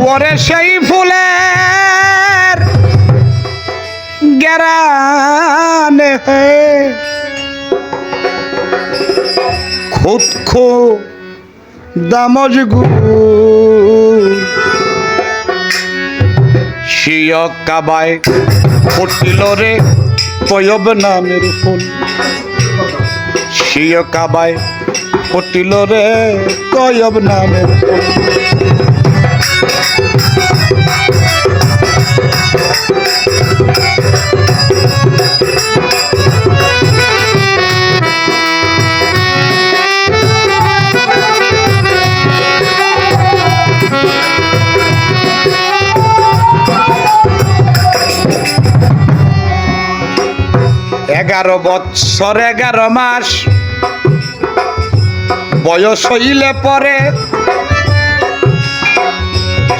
ওরে সেই ফুলের গেরানে খুদ খো দামজ শিয় কাবায় ফুটিল রে তয়ব নামের ফুল। শিয় কাবায় ফুটিল রে তয়ব নামের ফুল। এগারো বৎসর, এগারো মাস। বয়স হইলে পরে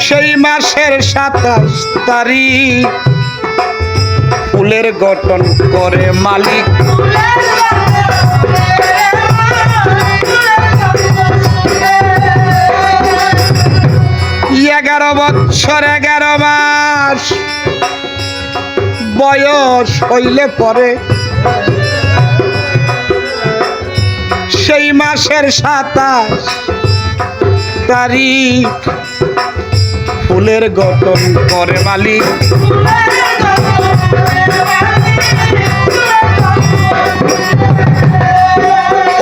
সেই মাসের সাতাশ তারিখ ফুলের গঠন করে মালিক। এগারো বৎসর, এগারো মাস। বয়স হইলে পরে সেই মাসের সাতাশ তারিখ ফুলের গঠন করে মালিক।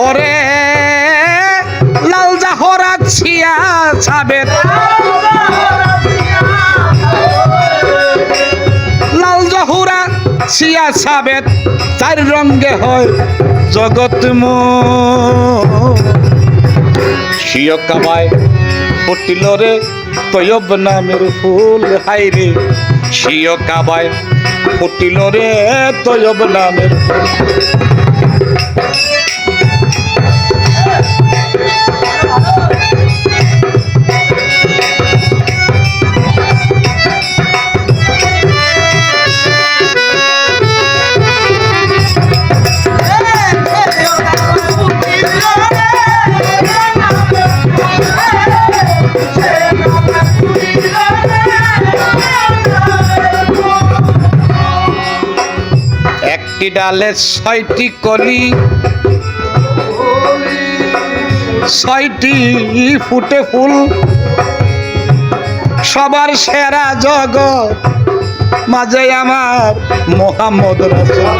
ওরে লাল জাহরা ছিয়া সাবের লাল জহুরা ছিয়া সাবেত চার রঙ্গে হয় জগৎ শিয় কামায় ফুটিল রে তৈব নামের ফুল হাই রে। শিয় কাবায় ফুটিল রে তৈব নামের ফুল। ডালে ছয়টি কলি। ছয়টি ফুটে ফুল। সবার সেরা জগৎ মাঝে আমার মোহাম্মদ রাসূল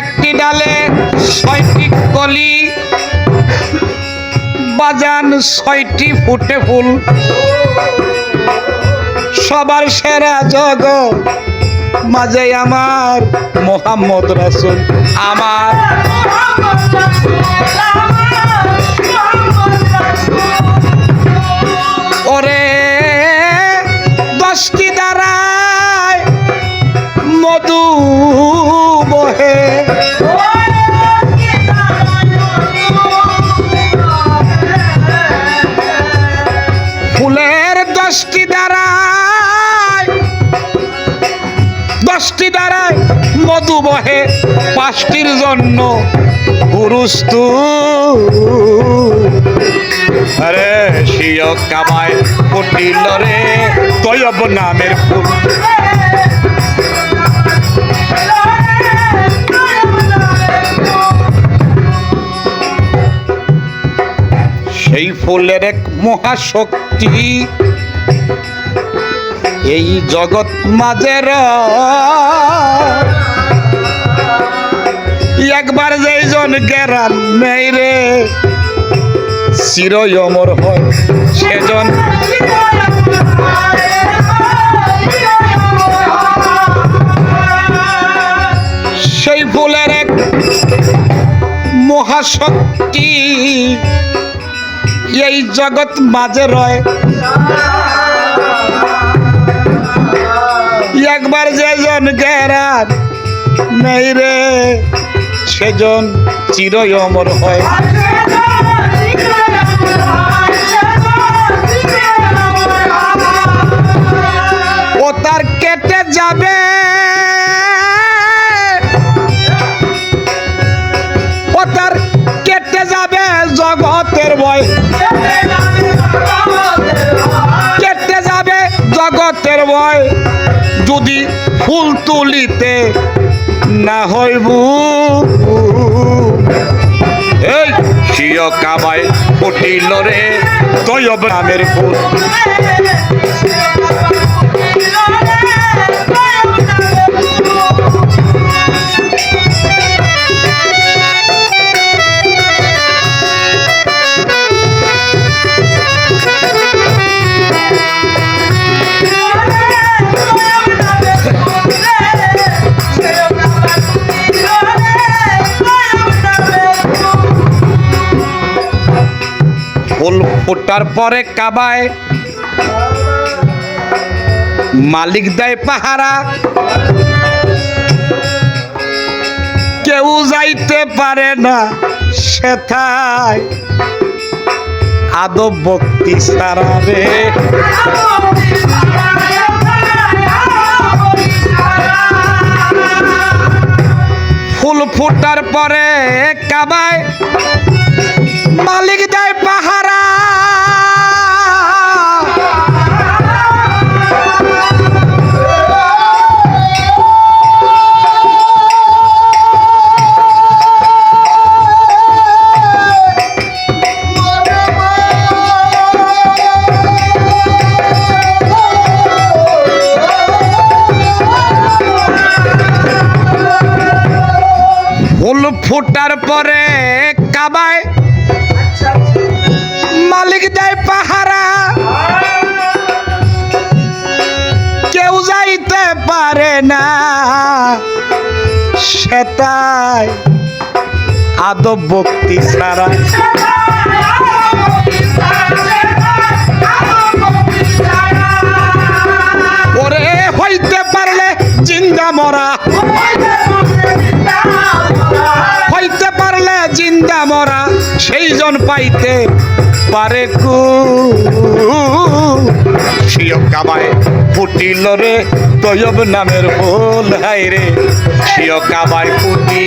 একটি ডালে ছয়টি কলি। বাজান ছয়টি ফুটে ফুল। সবার সেরা জগ মাঝে আমার মোহাম্মদ রাসুল। আমার দশটি মধু বহে পাঁচটির জন্য। পুরুষ তু। আরে শিয় কামায় রে নামের সেই ফুলের এক মহাশক্তি এই জগৎ মাঝের, একবার যেইজন গেরান নেই রে, চিরই অমর হয় সেজন। সেই ফুলের এক মহাশক্তি এই জগৎ মাঝে রয়। সেজন চিরই অমর হয়। ও তার কেটে যাবে। ও তার কেটে যাবে কেটে যাবে যদি ফুল তুলিতে না হইব এই সিয় কাবায় পটিল রে তয়ব নামের ফুল ফুটার পরে কাবায়। মালিক দেয় পাহারা। কেউ যাইতে পারে না সেথায়। আদব ভক্তি সারা রে। ফুল ফুটার পরে কাবায়। ফুটার পরে কাবায়। মালিক দেয় পাহারা। কেউ যাইতে পারে না। সেটাই আদব ভক্তি সারা ওরে হইতে পারলে জিন্দা মরা। জিন্দা মরা সেই জন পাইতে পারে কু। শিয়ক কাবায় ফুটিল রে তয়ব নামের ফুল হাই রে। শিয়ক কাবায় ফুটি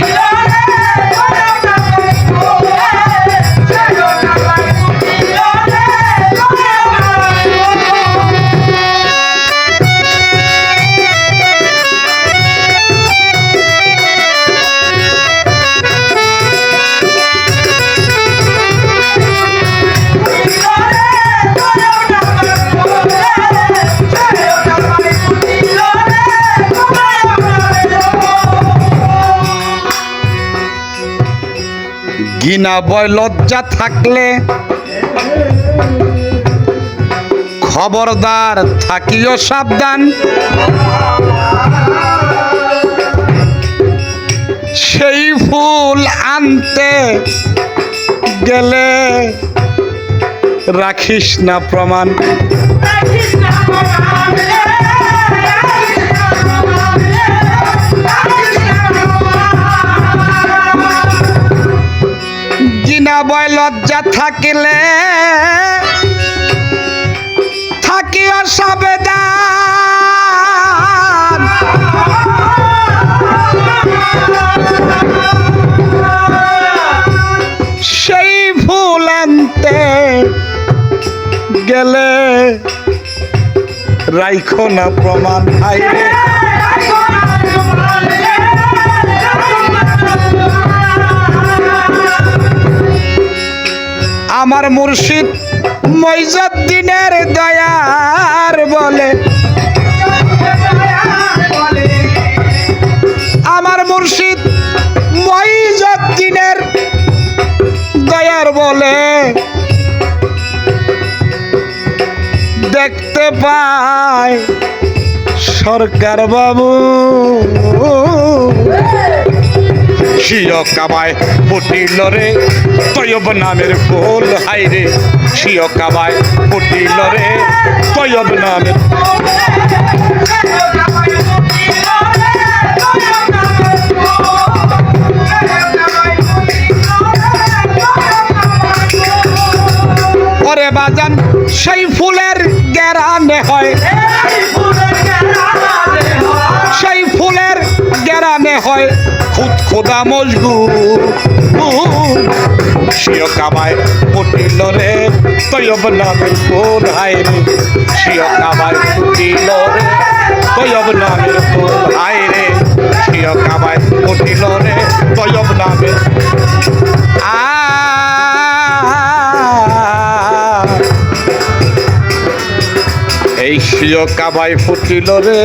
গিনা বয় লজ্জা থাকলে খবরদার থাকিও সাবধান। সেই ফুল আনতে গেলে রাখিস না প্রমাণ। গিনা বয় লজ্জা থাকিলে থাকিও সাবেদান। সেই ফুল আনতে গেলে রাইখো না প্রমাণ হাইরে আমার মুর্শিদ মইজুদ্দিনের দয়ার বলে। আমার মুর্শিদ মইজুদ্দিনের দয়ার বলে। দেখতে পায় সরকার বাবু। শিয় কাবায় ফুটিল রে। তয়ব নামের ফুল হাই রে। শিয় কাবায় ফুটিল রে। তয়ব নামের ওরে বাজান, সেই ফুলের গেরানে হয়। সেই ফুলের গেরানে হয়। খুদ খোদা মজগুর শিও কাবায় ফুটিল রে তৈব নামের ফুল হায় রে। শিও কাবায় ফুটিল রে তৈব নামের ফুল হায় রে। শিও কাবায় ফুটিল রে তৈব নামের আ। এই শিও কাবায় ফুটিল রে।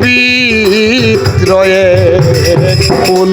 পবিত্রয়ের ফুল।